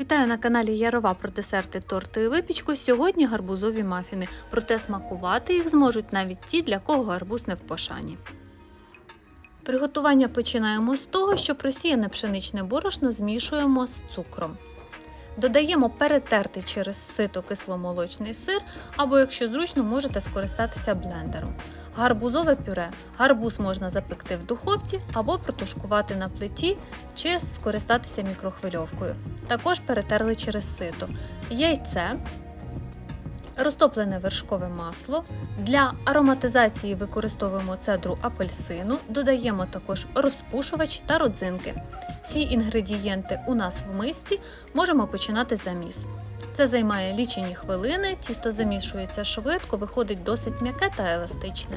Вітаю на каналі Ярова про десерти, торти і випічку. Сьогодні гарбузові мафіни. Проте смакувати їх зможуть навіть ті, для кого гарбуз не в пошані. Приготування починаємо з того, що просіяне пшеничне борошно змішуємо з цукром. Додаємо перетертий через сито кисломолочний сир, або, якщо зручно, можете скористатися блендером. Гарбузове пюре. Гарбуз можна запекти в духовці або протушкувати на плиті чи скористатися мікрохвильовкою. Також перетерли через сито. Яйце, розтоплене вершкове масло. Для ароматизації використовуємо цедру апельсину, додаємо також розпушувач та родзинки. Всі інгредієнти у нас в мисці можемо починати заміс. Це займає лічені хвилини, тісто замішується швидко, виходить досить м'яке та еластичне.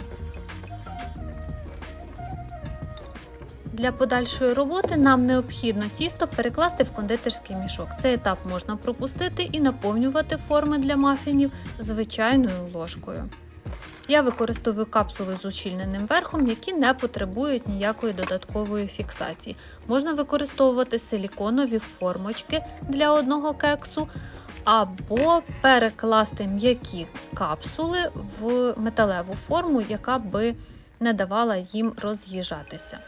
Для подальшої роботи нам необхідно тісто перекласти в кондитерський мішок. Цей етап можна пропустити і наповнювати форми для мафінів звичайною ложкою. Я використовую капсули з ущільненим верхом, які не потребують ніякої додаткової фіксації. Можна використовувати силіконові формочки для одного кексу, або перекласти м'які капсули в металеву форму, яка би не давала їм роз'їжджатися.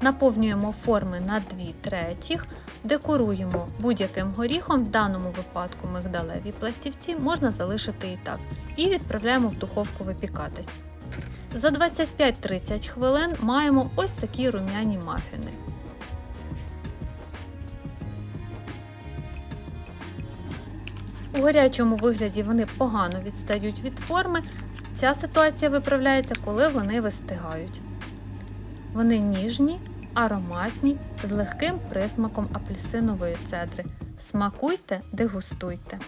Наповнюємо форми на 2 третіх, декоруємо будь-яким горіхом, в даному випадку мигдалеві пластівці можна залишити і так, і відправляємо в духовку випікатись. За 25-30 хвилин маємо ось такі рум'яні мафіни. У гарячому вигляді вони погано відстають від форми. Ця ситуація виправляється, коли вони вистигають. Вони ніжні, ароматні, з легким присмаком апельсинової цедри. Смакуйте, дегустуйте.